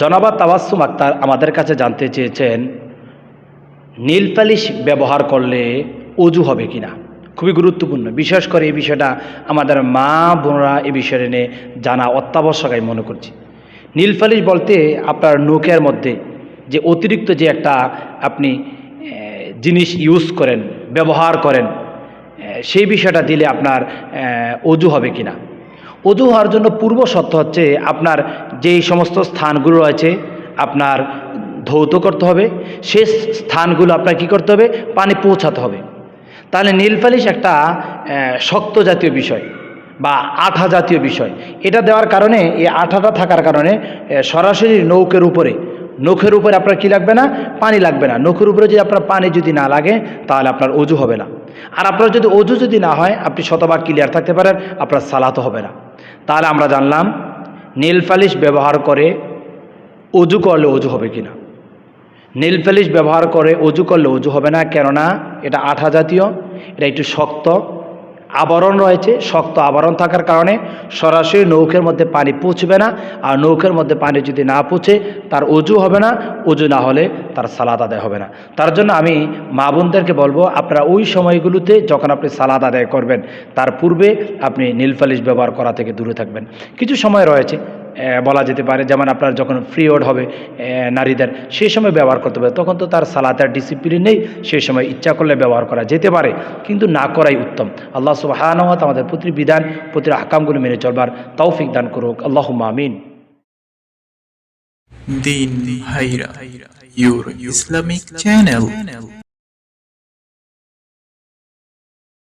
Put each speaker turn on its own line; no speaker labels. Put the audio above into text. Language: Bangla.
জনাবা তাবাসুম আক্তার আমাদের কাছে জানতে চেয়েছেন নীল পালিশ ব্যবহার করলে অজু হবে কিনা? খুবই গুরুত্বপূর্ণ। বিশেষ করে এই বিষয়টা আমাদের মা বোনরা এ বিষয়টা নিয়ে জানা অত্যাবশ্যক আমি মনে করছি। নীল পালিশ বলতে আপনার নৌকের মধ্যে যে অতিরিক্ত যে একটা আপনি জিনিস ইউজ করেন, ব্যবহার করেন সেই বিষয়টা দিলে আপনার অজু হবে কিনা? অজু হওয়ার জন্য পূর্ব শর্ত হচ্ছে আপনার যেই সমস্ত স্থানগুলো রয়েছে আপনার ধৌত করতে হবে। সে স্থানগুলো আপনার কি করতে হবে? পানি পৌঁছাতে হবে। তাহলে নীল পালিশ একটা শক্ত জাতীয় বিষয় বা আঠা জাতীয় বিষয়। এটা দেওয়ার কারণে, এই আঠাটা থাকার কারণে সরাসরি নৌকের উপরে নখের উপরে আপনার কি লাগবে না? পানি লাগবে না। নখের উপরে যদি আপনার পানি যদি না লাগে, তাহলে আপনার অজু হবে না। আর আপনার যদি অজু যদি না হয়, আপনি শতভাগ ক্লিয়ার থাকতে পারেন, আপনার সালাতো হবে না। তাহলে আমরা জানলাম, নীল পালিশ ব্যবহার করে অজু করলে অজু হবে কিনা। নীল পালিশ ব্যবহার করে অজু করলে অজু হবে না, কেননা এটা আঠা জাতীয়, এটা একটু শক্ত। আবরণ রয়েছে, শক্ত আবরণ থাকার কারণে সরাসরি নৌকের মধ্যে পানি পৌঁছবে না। আর নৌকের মধ্যে পানি যদি না পৌঁছে, তার উজু হবে না উজু না হলে তার সালাদ আদায় হবে না। তার জন্য আমি মা বোনদেরকে বলব, আপনারা ওই সময়গুলোতে যখন আপনি সালাদ আদায় করবেন, তার পূর্বে আপনি নীলফালিশ ব্যবহার করা থেকে দূরে থাকবেন। কিছু সময় রয়েছে বলা যেতে পারে, যেমন আপনার যখন ফ্রিওড হবে নারীদের, সেই সময় ব্যবহার করতে পারে তখন তো তার সালাতের ডিসিপ্লিন নেই, সেই সময় ইচ্ছা করলে ব্যবহার করা যেতে পারে, কিন্তু না করাই উত্তম। আল্লাহ সুবাহানহত আমাদের প্রতি বিধান, প্রতি আকামগুলো মেনে চলবার তৌফিক দান করুক। আল্লাহ মামিন
দিন ভাইরা ইউর ইসলামিক চ্যানেল।